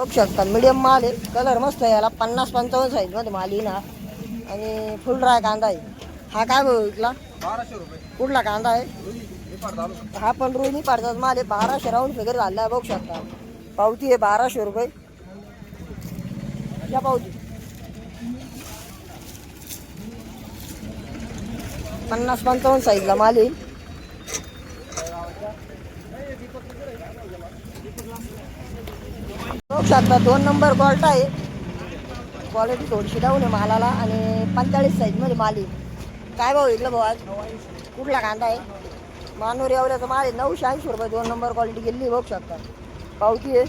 बघू शकता. मीडियम माल आहे. कलर मस्त आहे याला. पन्नास पंचावन्न साईजमध्ये माल हा आणि फुल ड्राय कांदा आहे. हा काय भाऊ विकला बाराशे रुपये. कुठला कांदा आहे? हा पण रोहिणी पाडतात माल आहे. बाराशे राऊंड फिगर झाला. आहे बघू शकता. पावती आहे बाराशे रुपये. या पावती. पन्नास पंचावन्न साईजला माल येईल. बघू शकता दोन नंबर क्वालिटी आहे. क्वालिटी थोडीशी डाऊन आहे मालाला आणि पंचेचाळीस साईजमध्ये माल येईल काय भाऊ इथलं भाऊ आज? कुठला कांदा आहे? मानूर एवढ्याचा माल आहे. नऊशे ऐंशी रुपये दोन नंबर क्वालिटी गेली बघू शकता. पावती आहे.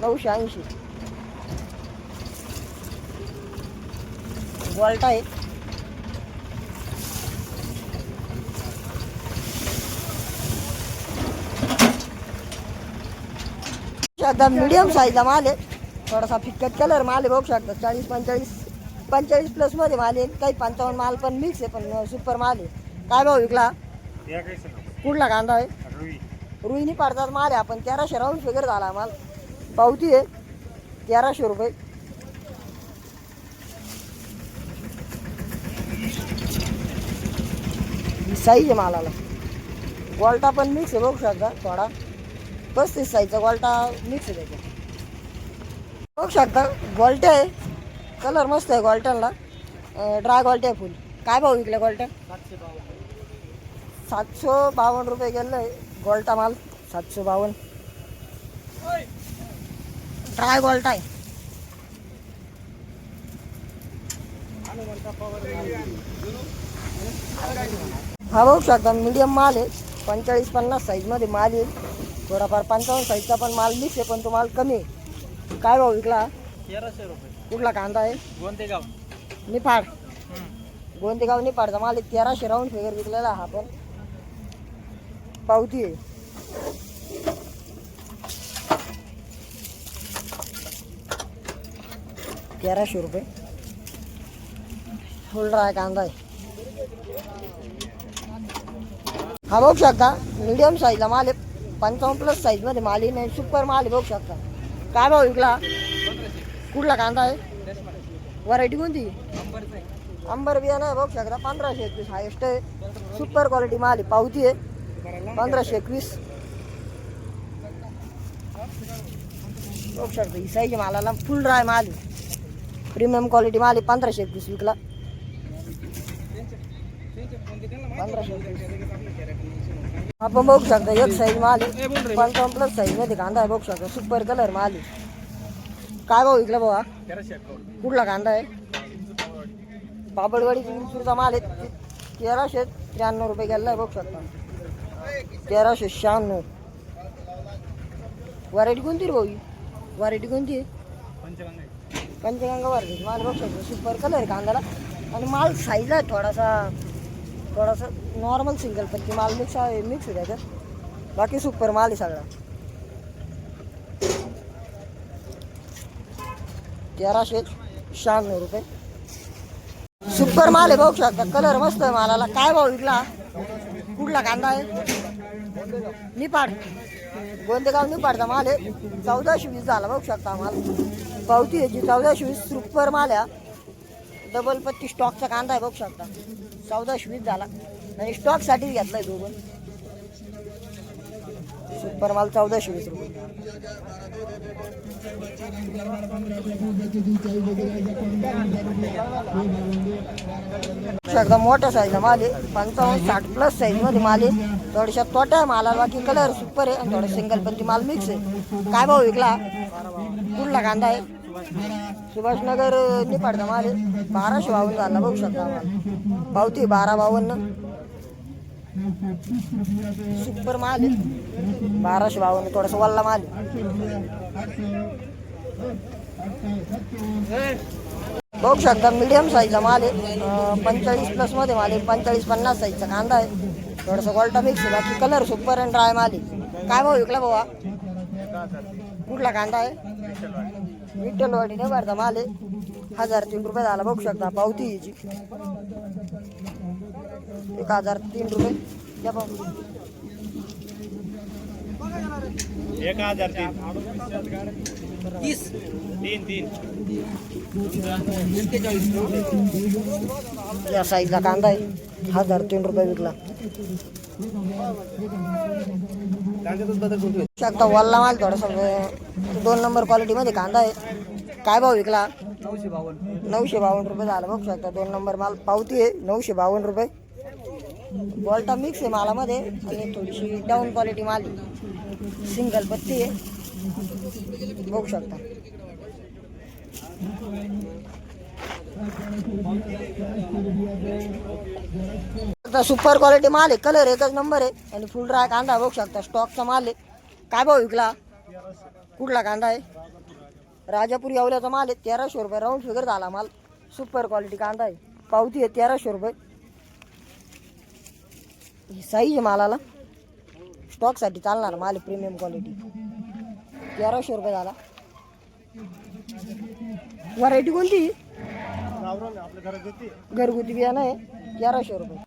नऊशे ऐंशी. गॉल्ट आहे. शकता मीडियम साईजचा माल आहे. थोडासा फिक्कट कलर माल आहे बघू शकता. चाळीस पंचेचाळीस पंचेचाळीस प्लसमध्ये माल आहे. काही पंचावन्न माल पण मिक्स आहे पण सुपर माल आहे. काय भाऊ विकला? कुठला कांदा आहे? रुईनी पाडतात माल आहे. आपण तेराशे राऊंड फिगर झाला माल. पावती आहे. तेराशे रुपये. साईज आहे मालाला. गोल्टा पण मिक्स आहे बघू शकता. थोडा. पस्तीस साईजचा गोल्टा मिक्स आहे त्याच्यात. बघू शकता गोल्टे आहे. कलर मस्त आहे गोल्ट्यांना ड्राय गोल्टे आहे फुल काय भाऊ विकले गोल्ट्या? सातशे बावन्न रुपये गेलं. आहे गोल्टा माल सातशे बावन्न. ड्राय गोल्टा आहे. हा बघू शकता मीडियम माल आहे. पंचेचाळीस पन्नास साईजमध्ये माल येईल. थोडाफार पंचावन्न साईजचा पण माल मिक्स आहे पण तो माल कमी आहे. काय भाऊ विकला? तेराशे रुपये. कुठला कांदा आहे? कोणते गाव निफाड गोंदेगाव निफाडचा माल आहे. तेराशे राऊंड फिगर विकलेला हा पण. पावती आहे. तेराशे रुपये. फुल ड्राय कांदा आहे. हा बघू शकता. मीडियम साईजला माल आहे. पंचावन्न प्लस साईजमध्ये माल आहे नाही सुपर माल आहे बघू शकता. काय भाव विकला कुठला कांदा आहे? व्हरायटी कोणती? अंबर बियाणं आहे बघू शकता. पंधराशे एकवीस हायेस्ट आहे. सुपर क्वालिटी माल आहे. पावती आहे. पंधराशे एकवीस. बघू शकता. ही साईज मालाला फुल राय माल आहे. प्रीमियम क्वालिटी माल आहे. पंधराशे एकवीस विकला. आपण बघू शकता एक साईज माल आहे पंचावन्न प्लस साईजमध्ये कांदा आहे बघू शकता सुपर कलर माल. आहे काय भाऊ इकडे बाबा कुठला कांदा आहे? बाबडवाडी चिंचूरचा माल आहे तेराशे त्र्याण्णव रुपये गेला आहे बघू शकता. तेराशे शहाण्णव. व्हरायटी कोणती रे भाऊ व्हरायटी कोणती? आहे पंचगंगा. पंचगंगा व्हरायटी माल बघू शकतो सुपर कलर आहे आणि माल साईज आहे थोडासा. थोडासा नॉर्मल सिंगल पण ती माल मिक्स आहे मिक्स आहे त्याच्यात. बाकी सुपर माल आहे सगळा. तेराशे शहाण्णव रुपये. सुपर माल आहे बघू शकता. कलर मस्त आहे मालाला. काय भाव विकला? कुठला कांदा आहे? निपाड. गोंदेगाव निपाडचा माल आहे. चौदाशे वीस झाला बघू शकता माल. पावती याची चौदाशे वीस. सुपर माल आहे डबल पत्ती स्टॉकचा कांदा आहे बघू शकता. चौदा वीस झाला. आणि स्टॉकसाठी घेतलाय पण सुपर माल चौदाशे वीस रुपये एकदा मोठ्या साईजला माल आहे पंचावन्न साठ प्लस साईजमध्ये माल आहे थोड्याशा तोट्या आहे मालाला. बाकी कलर सुपर आहे. आणि थोडा सिंगल पण ती माल मिक्स आहे. काय भाऊ विकला? कुठला कांदा आहे? सुभाषनगर निपाडचा माल आहे. बाराशे वाहून झाला बघू शकता आम्हाला. पावती बारा बावन्न. सुपर माल बाराशे बावन्न थोडासा वल्ला माल बघू शकता मीडियम साईजचा माल आहे. पंचेचाळीस प्लसमध्ये माल आहे. पंचेचाळीस पन्नास साईजचा कांदा आहे. थोडासा गोल्टा मिक्स आहे. बाकी कलर सुपर आणि ड्राय माल आहे. काय भाऊ विकला भाऊ कुठला कांदा आहे? विठ्ठलवाडी नाही भरता माल आहे. हजार तीन रुपये झाला. बघू शकता पावती याची. एक हज़ार तीन रुपये। द्या पाहू. एक हज़ार तीन। तीन तीन। या साईजला कांदा आहे. हज़ार तीन रुपये विकला. शकता वल्ला माल थोडासा अं, दोन नंबर क्वालिटीमध्ये कांदा आहे. काय भाव विकला? नऊशे बावन्न. नऊशे बावन्न रुपये झालं बघू शकता. दोन नंबर माल पावती आहे. नऊशे बावन्न रुपये. बॉल्टा मिक्स आहे मालामध्ये. आणि थोडीशी डाऊन क्वालिटी माल आहे. सिंगल पत्ती आहे. बघू शकता. आता सुपर क्वालिटी माल आहे. कलर एकच नंबर आहे. आणि फुल ड्राय कांदा बघू शकता. स्टॉकचा माल आहे. काय भाव विकला? कुठला कांदा आहे? राजापूर येवल्याचा माल आहे. तेराशे रुपये राऊंड फिगर झाला माल. सुपर क्वालिटी कांदा आहे. पावती आहे तेराशे रुपये. ही साईज आहे मालाला. स्टॉकसाठी चालणार माल प्रीमियम क्वालिटी तेराशे रुपये झाला. व्हरायटी कोणती? घरगुती बियाणं आहे. तेराशे रुपये.